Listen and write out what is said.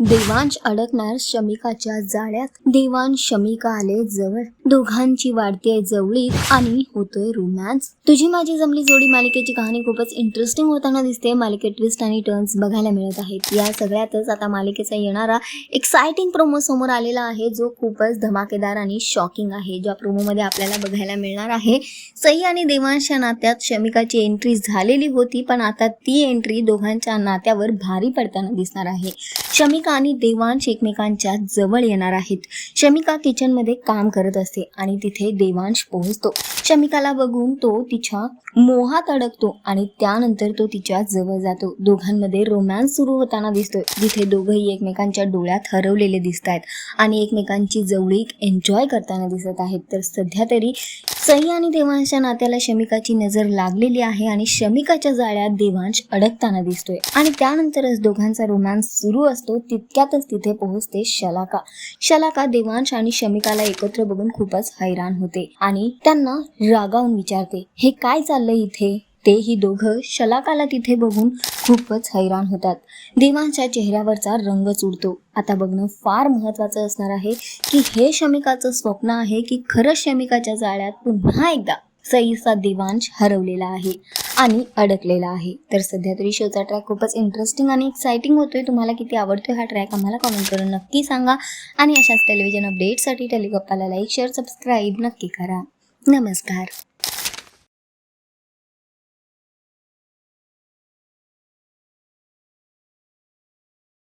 देवांश अडकणार शमिकाच्या जाळ्यात. देवांश शमिका आले जवळ. दोघांची वाढतीये जवळीक आणि होतोय रोमॅन्स तुझी माझी जमली जोडी मालिकेची कहाणी खूपच इंटरेस्टिंग होताना दिसते. मालिकेत ट्विस्ट आणि टर्न्स बघायला मिळत आहेत. या सगळ्यातच आता मालिकेचा येणारा एक्सायटिंग प्रोमो समोर आलेला आहे जो खूपच धमाकेदार आणि शॉकिंग आहे ज्या प्रोमोमध्ये आपल्याला बघायला मिळणार आहे. सई आणि देवांशच्या नात्यात शमिकाची एंट्री झालेली होती पण आता ती एंट्री दोघांच्या नात्यावर भारी पडताना दिसणार आहे. शमिका आणि देवांश एकमेकांच्या जवळ येणार आहेत. शमिका किचनमध्ये काम करत असते आणि तिथे देवांश पोहोचतो. शमिकाला बघून तो तिच्या मोहात अडकतो आणि त्यानंतर तो तिच्या जवळ जातो. दोघांमध्ये रोमॅन्स सुरू होताना दिसतोय. जिथे दोघंही एकमेकांच्या डोळ्यात हरवलेले दिसत आहेत आणि एकमेकांची जवळीक एन्जॉय करताना दिसत आहेत. तर सध्या तरी सई आणि देवांशच्या नात्याला शमिकाची नजर लागलेली आहे आणि शमिकाच्या जाळ्यात देवांश अडकताना दिसतोय. आणि त्यानंतरच दोघांचा रोमॅन्स सुरू असतो तितक्यातच तिथे पोहोचते शलाका. शलाका देवांश आणि शमिकाला एकत्र बघून खूपच हैराण होते आणि त्यांना रागावून विचारते हे काय चाललंय इथे? ते ही दोघं शलाकाला तिथे बघून खूपच हैराण होतात. देवांच्या चेहऱ्यावरचा रंगच उडतो आता बघणं फार महत्त्वाचं असणार आहे की हे शमिकाचं स्वप्न आहे की खरंच शमिकाच्या जाळ्यात पुन्हा एकदा सईचा देवांश हरवलेला आहे आणि अडकलेला आहे. तर सध्या तरी शोचा ट्रॅक खूपच इंटरेस्टिंग आणि एक्साइटिंग होतोय. तुम्हाला किती आवडतोय हा ट्रॅक आम्हाला कमेंट करून नक्की सांगा. आणि अशाच टेलिव्हिजन अपडेटसाठी टेलिगप्पाला लाईक शेअर सबस्क्राईब नक्की करा. नमस्कार.